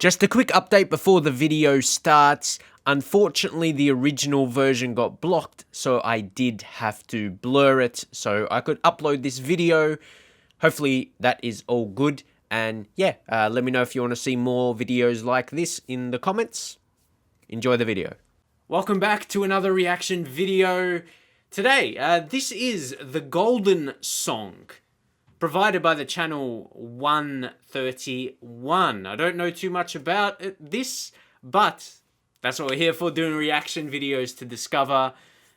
Just a quick update before the video starts. Unfortunately, the original version got blocked, so I did have to blur it so I could upload this video. Hopefully, that is all good. And yeah, uh, let me know if you want to see more videos like this in the comments. Enjoy the video. Welcome back to another reaction video. Today, uh, this is the Golden Song provided by the channel 131. I don't know too much about this, but that's what we're here for, doing reaction videos to discover.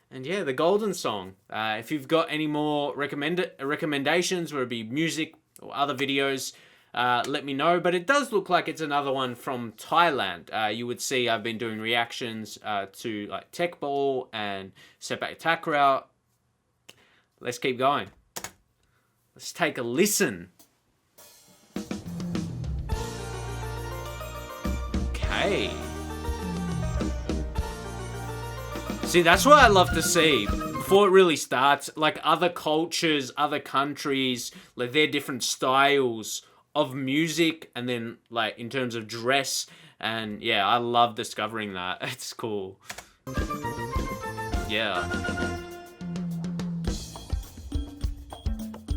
And yeah, the Golden Song. Uh, if you've got any more recommend recommendations, whether it be music or other videos, uh, let me know. But it does look like it's another one from Thailand. Uh, you would see I've been doing reactions uh, to like Tech Ball and Sepak Takraw. Let's keep going. Let's take a listen. Okay. See, that's what I love to see. Before it really starts, like other cultures, other countries, like their different styles of music, and then like in terms of dress. And yeah, I love discovering that. It's cool. Yeah.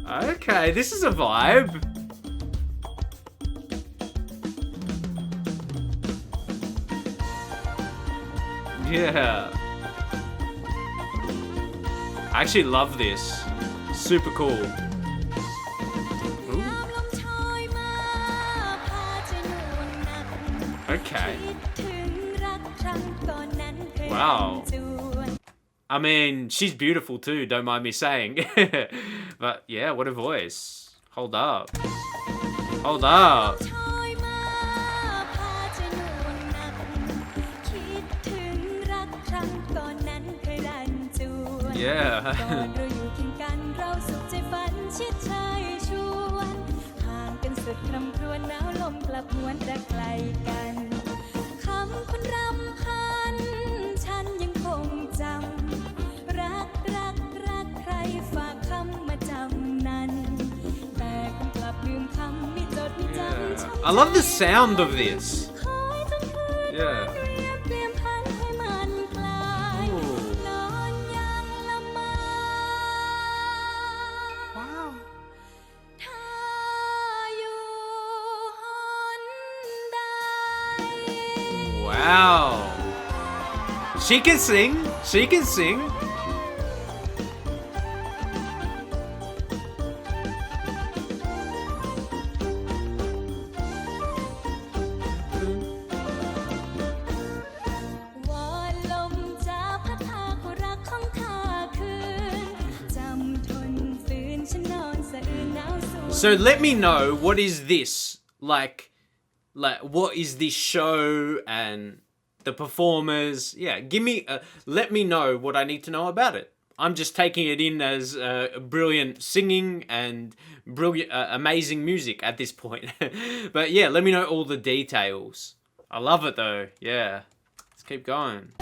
Okay, this is a vibe. Yeah. I actually love this. Super cool. Okay. Wow. I mean, she's beautiful too, don't mind me saying. but yeah, what a voice. Hold up. Hold up. yeah. คำคนรำ I love the sound of this. Yeah. Wow. Wow. She can sing. She can sing. So let me know what is this? Like like what is this show and the performers? Yeah give me uh, let me know what I need to know about it. I'm just taking it in as uh, brilliant singing and brilliant uh, amazing music at this point. But yeah let me know all the details. I love it though yeah. Let's keep going.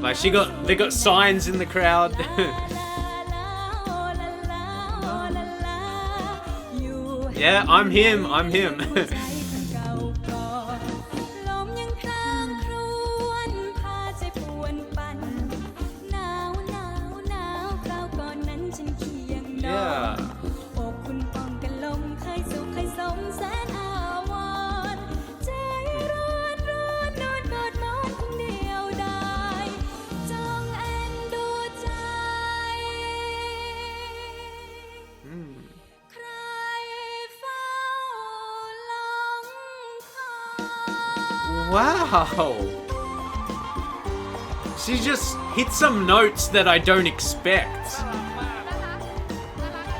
Like she got they got signs in the crowd Yeah, I'm him, I'm him. Wow. She just hit some notes that I don't expect.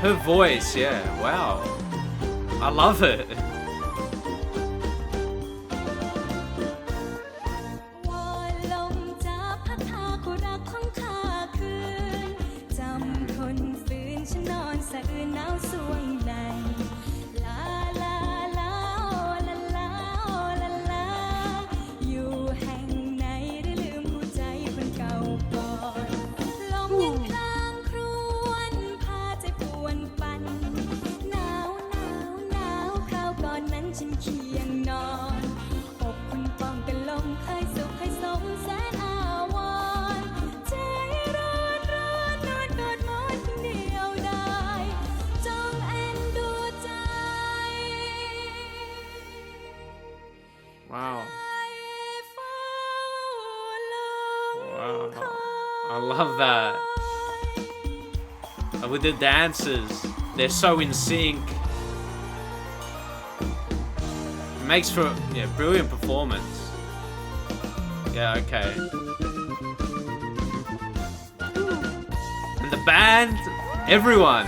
Her voice, yeah, wow. I love it. Love that. With the dancers, they're so in sync. It makes for yeah, brilliant performance. Yeah, okay. And the band, everyone.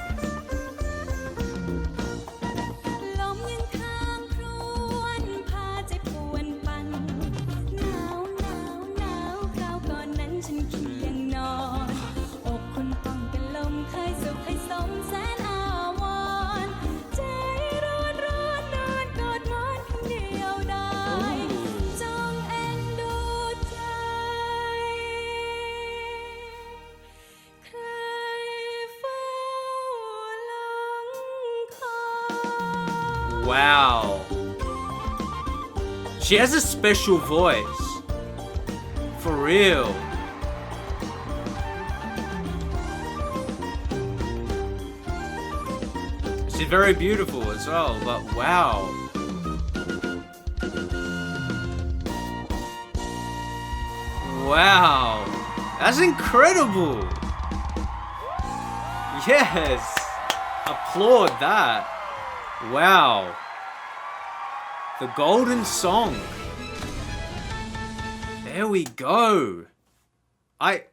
Wow. She has a special voice. For real. She's very beautiful as well, but wow. Wow. That's incredible. Yes. Applaud that. Wow. The Golden Song. There we go. I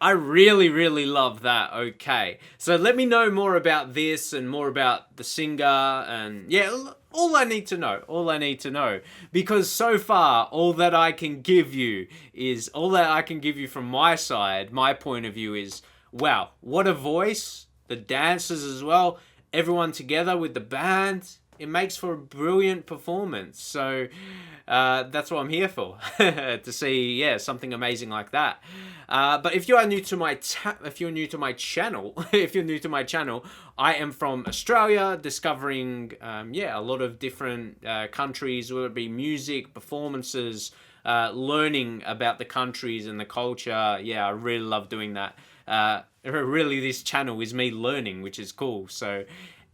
I really really love that. Okay. So let me know more about this and more about the singer and yeah, all I need to know. All I need to know because so far all that I can give you is all that I can give you from my side, my point of view is wow, what a voice. The dancers as well, everyone together with the band it makes for a brilliant performance. So uh, that's what I'm here for to see, yeah, something amazing like that. Uh, but if you are new to my ta- if you're new to my channel, if you're new to my channel, I am from Australia, discovering um, yeah a lot of different uh, countries, whether it be music, performances, uh, learning about the countries and the culture. Yeah, I really love doing that. Uh, really, this channel is me learning, which is cool. So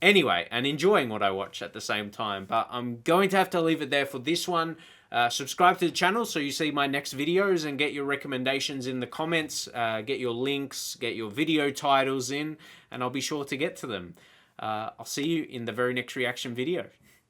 anyway and enjoying what I watch at the same time. But I'm going to have to leave it there for this one. Uh, subscribe to the channel so you see my next videos and get your recommendations in the comments. Uh, get your links, get your video titles in, and I'll be sure to get to them. Uh, I'll see you in the very next reaction video.